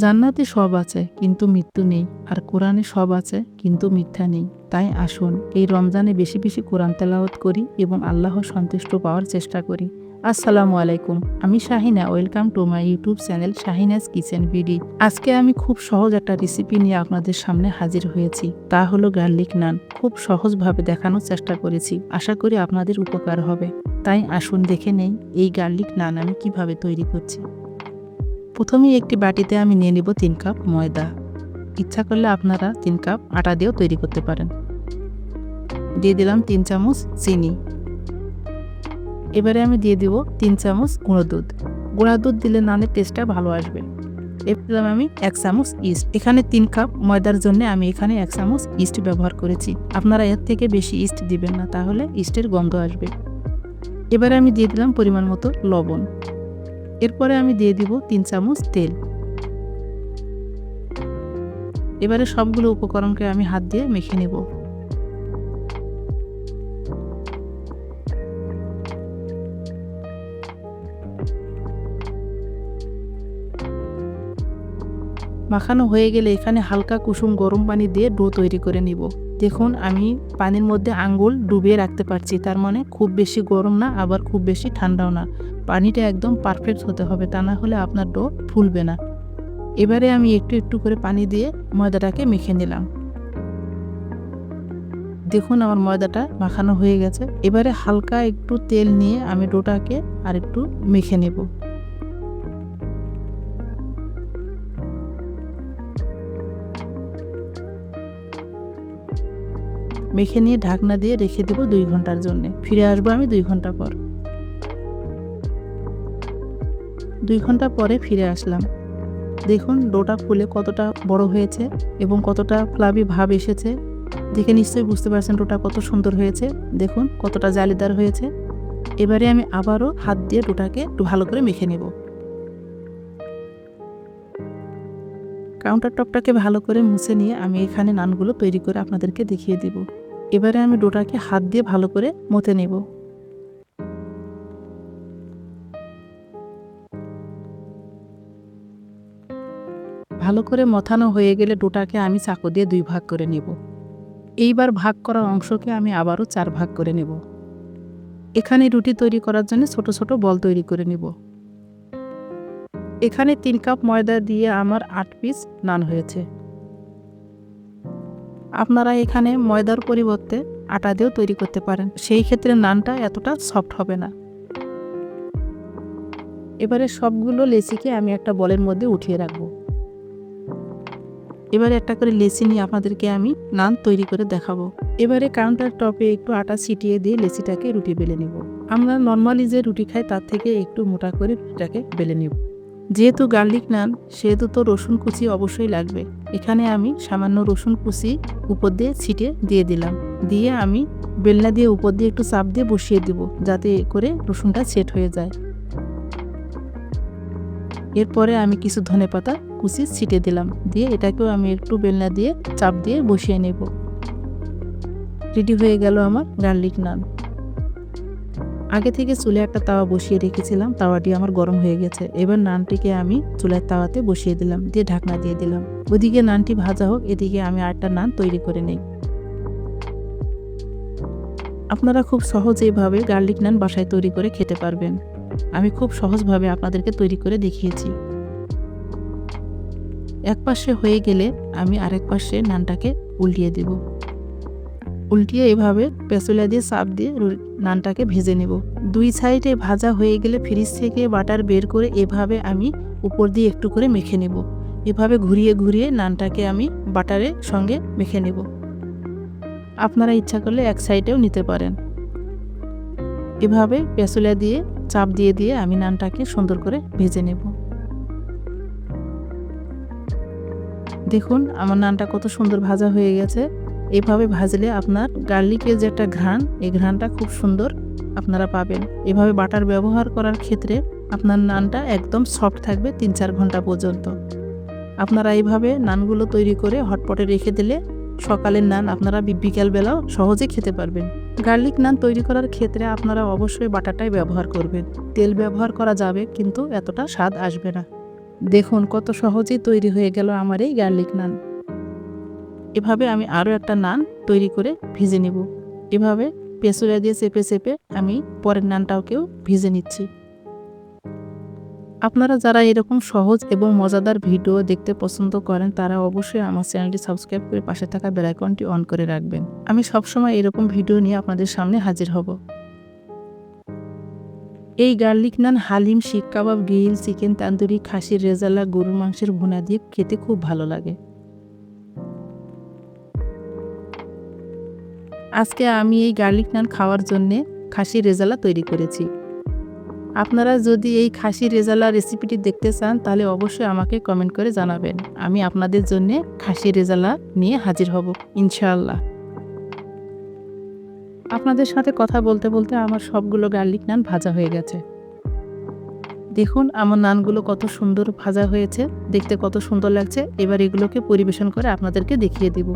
জান্নাতে সব আছে, কিন্তু মৃত্যু নেই, আর কোরআনে সব আছে, কিন্তু মিথ্যা নেই। তাই আসুন, এই রমজানে বেশি বেশি কোরআন তেলাওয়াত করি এবং আল্লাহ সন্তুষ্ট পাওয়ার চেষ্টা করি। আসসালামু আলাইকুম, আমি Shahina, welcome to my YouTube channel Shahina's kitchen BD আজকে আমি খুব সহজ একটা রেসিপি নিয়ে আপনাদের সামনে হাজির হয়েছি, তা হলো গার্লিক নান। খুব সহজভাবে দেখানোর চেষ্টা করেছি, আশা করি আপনাদের উপকার হবে। তাই আসুন দেখে নেই, এই গার্লিক নান আমি কীভাবে তৈরি করছি। প্রথমেই একটি বাটিতে আমি নিয়ে নিব তিন কাপ ময়দা। ইচ্ছা করলে আপনারা তিন কাপ আটা দিয়েও তৈরি করতে পারেন। দিয়ে দিলাম তিন চামচ চিনি। এবারে আমি দিয়ে দিব তিন চামচ গুঁড়ো দুধ। গুঁড়া দুধ দিলে নানের টেস্টটা ভালো আসবে। এবার দিলাম আমি এক চামচ ইস্ট এখানে তিন কাপ ময়দার জন্য আমি এখানে এক চামচ ইস্ট ব্যবহার করেছি। আপনারা এর থেকে বেশি ইস্ট দিবেন না, তাহলে ইস্টের গন্ধ আসবে। এবারে আমি দিয়ে দিলাম পরিমাণ মতো লবণ। এরপরে আমি দিয়ে দিব তিন চামচ তেল। এবারে সবগুলো উপকরণকে আমি হাত দিয়ে মেখে নেব। মাখানো হয়ে গেলে এখানে হালকা কুসুম গরম পানি দিয়ে ডো তৈরি করে নিব। দেখুন, আমি পানির মধ্যে আঙ্গুল ডুবিয়ে রাখতে পারছি, তার মানে খুব বেশি গরম না, আবার খুব বেশি ঠান্ডাও না। পানিটা একদম পারফেক্ট হতে হবে, তা না হলে আপনার ডো ফুলবে না। এবারে আমি একটু একটু করে পানি দিয়ে ময়দাটাকে মেখে নিলাম। দেখুন আমার ময়দাটা মাখানো হয়ে গেছে। এবারে হালকা একটু তেল নিয়ে আমি ডোটাকে আর একটু মেখে নেব। মেখে নিয়ে ঢাকনা দিয়ে রেখে দেবো দুই ঘণ্টার জন্য। ফিরে আসব আমি দুই ঘণ্টা পর। দুই ঘণ্টা পরে ফিরে আসলাম। দেখুন, ডোটা ফুলে কতটা বড় হয়েছে এবং কতটা ফ্লাবি ভাব এসেছে। দেখে নিশ্চয়ই বুঝতে পারছেন ডোটা কত সুন্দর হয়েছে। দেখুন, কতটা জালিদার হয়েছে। এবারে আমি আবারও হাত দিয়ে ডোটাকে একটু ভালো করে মেখে নেব। কাউন্টার টপটাকে ভালো করে মুছে নিয়ে আমি এখানে নানগুলো তৈরি করে আপনাদেরকে দেখিয়ে দিব। এবারে আমি ডোটাকে হাত দিয়ে ভালো করে মতে নেব। ভালো করে মথানো হয়ে গেলে ডোটাকে আমি চাকু দিয়ে দুই ভাগ করে নেব। এইবার ভাগ করা অংশকে আমি আবারও চার ভাগ করে নেব। এখানে রুটি তৈরি করার জন্য ছোট ছোট বল তৈরি করে নেব। এখানে তিন কাপ ময়দা দিয়ে আমার আট পিস নান হয়েছে। আপনারা এখানে ময়দার পরিবর্তে আটা দিয়েও তৈরি করতে পারেন। সেই ক্ষেত্রে নানটা এতটা সফট হবে না। এবারে সবগুলো লেচিকে আমি একটা বলের মধ্যে উঠিয়ে রাখব। এবারে একটা করে লেচি নিয়ে আপনাদেরকে আমি নান তৈরি করে দেখাবো। এবারে কাউন্টার টপে একটু আটা ছিটিয়ে দিয়ে লেচিটাকে রুটি বেলে নিব। আমরা নর্মালি যে রুটি খাই তার থেকে একটু মোটা করে রুটিটাকে বেলে নিব। যেহেতু গার্লিক নান, সেহেতু তো রসুন কুচি অবশ্যই লাগবে। এখানে আমি সামান্য রসুন কুচি উপর দিয়ে ছিটে দিয়ে দিলাম। দিয়ে আমি বেলনা দিয়ে উপর দিয়ে একটু চাপ দিয়ে বসিয়ে দিব যাতে করে রসুনটা সেট হয়ে যায়। এরপরে আমি কিছু ধনে পাতা কুচি ছিটে দিলাম। দিয়ে এটাকেও আমি একটু বেলনা দিয়ে চাপ দিয়ে বসিয়ে নেব। রেডি হয়ে গেল আমার গার্লিক নান। আগে থেকে চুলে একটা তাওয়া বসিয়ে রেখেছিলাম, তাওয়াটি আমার গরম হয়ে গেছে। এবার নানটিকে আমি চুলের তাওয়াতে বসিয়ে দিলাম, দিয়ে ঢাকনা দিয়ে দিলাম। ওদিকে নানটি ভাজা হোক, এদিকে আমি আরেকটা নান তৈরি করে নেই। আপনারা খুব সহজেইভাবে গার্লিক নান বাসায় তৈরি করে খেতে পারবেন। আমি খুব সহজভাবে আপনাদেরকে তৈরি করে দেখিয়েছি। এক পাশে হয়ে গেলে আমি আরেক পাশে নানটাকে উল্টিয়ে দেব। উল্টিয়ে এভাবে পেঁচুলা দিয়ে চাপ দিয়ে নানটাকে ভেজে নেব। দুই সাইডে ভাজা হয়ে গেলে ফ্রিজ থেকে বাটার বের করে এভাবে আমি উপর দিয়ে একটু করে মেখে নেব। এভাবে ঘুরিয়ে ঘুরিয়ে নানটাকে আমি বাটারের সঙ্গে মেখে নেব। আপনারা ইচ্ছা করলে এক সাইডেও নিতে পারেন। এভাবে পেঁচুলা দিয়ে, চাপ দিয়ে দিয়ে আমি নানটাকে সুন্দর করে ভেজে নেব। দেখুন, আমার নানটা কত সুন্দর ভাজা হয়ে গেছে। এভাবে ভাজলে আপনার গার্লিকের যে একটা ঘ্রাণ, এই ঘ্রাণটা খুব সুন্দর আপনারা পাবেন। এভাবে বাটার ব্যবহার করার ক্ষেত্রে আপনার নানটা একদম সফট থাকবে তিন চার ঘণ্টা পর্যন্ত। আপনারা এইভাবে নানগুলো তৈরি করে হটপটে রেখে দিলে সকালের নান আপনারা বিকালবেলাও সহজে খেতে পারবেন। গার্লিক নান তৈরি করার ক্ষেত্রে আপনারা অবশ্যই বাটাটাই ব্যবহার করবেন। তেল ব্যবহার করা যাবে, কিন্তু এতটা স্বাদ আসবে না। দেখুন, কত সহজেই তৈরি হয়ে গেল আমার এই গার্লিক নান। এভাবে আমি আরও একটা নান তৈরি করে ভেজে নেব। এভাবে পেঁচুড়া দিয়ে চেপে চেপে আমি পরের নানটাওকেও ভেজে নিচ্ছি। আপনারা যারা এরকম সহজ এবং মজাদার ভিডিও দেখতে পছন্দ করেন, তারা অবশ্যই আমার চ্যানেলটি সাবস্ক্রাইব করে পাশে থাকা বেলাইকনটি অন করে রাখবেন। আমি সবসময় এরকম ভিডিও নিয়ে আপনাদের সামনে হাজির হব। এই গার্লিক নান হালিম, শিক কাবাব গ্রিল চিকেন তান্দুরি, খাসির, রেজালা, গরুর মাংসের ভুনা দিয়ে খেতে খুব ভালো লাগে। আজকে আমি এই গার্লিক নান খাওয়ার জন্যে খাসি রেজালা তৈরি করেছি। আপনারা যদি এই খাসি রেজালা রেসিপিটি দেখতে চান, তাহলে অবশ্যই আমাকে কমেন্ট করে জানাবেন। আমি আপনাদের জন্যে খাসি রেজালা নিয়ে হাজির হব, ইনশাআল্লাহ। আপনাদের সাথে কথা বলতে বলতে আমার সবগুলো গার্লিক নান ভাজা হয়ে গেছে। দেখুন, আমার নানগুলো কত সুন্দর ভাজা হয়েছে। দেখতে কত সুন্দর লাগছে। এবার এগুলোকে পরিবেশন করে আপনাদেরকে দেখিয়ে দিব।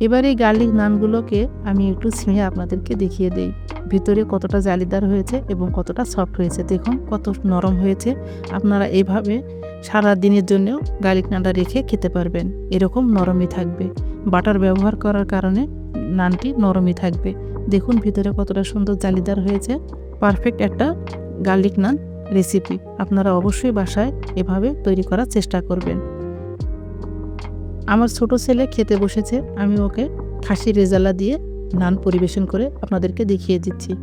এবার এই গার্লিক নানগুলোকে আমি একটু ছিঁড়ে আপনাদেরকে দেখিয়ে দেই। ভিতরে কতটা জালিদার হয়েছে এবং কতটা সফট হয়েছে, দেখুন কত নরম হয়েছে। আপনারা এইভাবে সারা দিনের জন্যও গার্লিক নানটা রেখে খেতে পারবেন, এরকম নরমই থাকবে। বাটার ব্যবহার করার কারণে নানটি নরমই থাকবে। দেখুন ভিতরে কতটা সুন্দর জালিদার হয়েছে পারফেক্ট একটা গার্লিক নান রেসিপি আপনারা অবশ্যই বাসায় এভাবে তৈরি করার চেষ্টা করবেন। আমার ছোট ছেলে খেতে বসেছে, আমি ওকে খাসি রেজালা দিয়ে নান পরিবেশন করে আপনাদেরকে দেখিয়ে দিচ্ছি।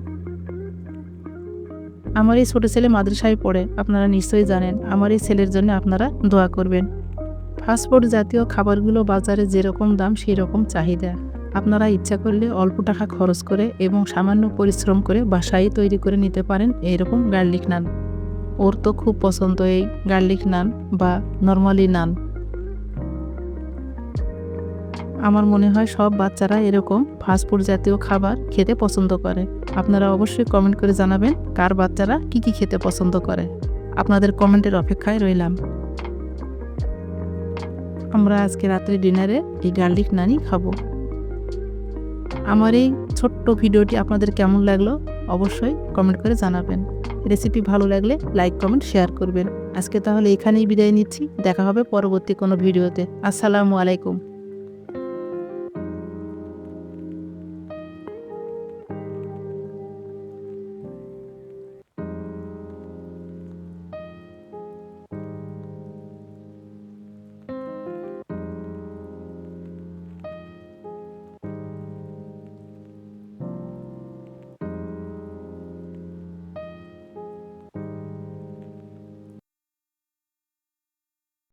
আমার এই ছোট ছেলে মাদ্রাসায় পড়ে, আপনারা নিশ্চয়ই জানেন, আমার এই ছেলের জন্য আপনারা দোয়া করবেন। ফাস্টফুড জাতীয় খাবারগুলো বাজারে যেরকম দাম সেই রকম চাহিদা। আপনারা ইচ্ছা করলে অল্প টাকা খরচ করে এবং সামান্য পরিশ্রম করে বাসায় তৈরি করে নিতে পারেন এরকম গার্লিক নান। ওর তো খুব পছন্দ এই গার্লিক নান বা নর্মালি নান। আমার মনে হয় সব বাচ্চারা এরকম ফাস্টফুড জাতীয় খাবার খেতে পছন্দ করে। আপনারা অবশ্যই কমেন্ট করে জানাবেন কার বাচ্চারা কি কি খেতে পছন্দ করে। আপনাদের কমেন্টের অপেক্ষায় রইলাম। আমরা আজকে রাত্রে ডিনারে এই গার্লিক নানি খাব। আমার এই ছোট্ট ভিডিওটি আপনাদের কেমন লাগল অবশ্যই কমেন্ট করে জানাবেন। রেসিপি ভালো লাগলে লাইক কমেন্ট শেয়ার করবেন। আজকে তাহলে এখানেই বিদায় নিচ্ছি। দেখা হবে পরবর্তী কোনো ভিডিওতে। আসসালামু আলাইকুম।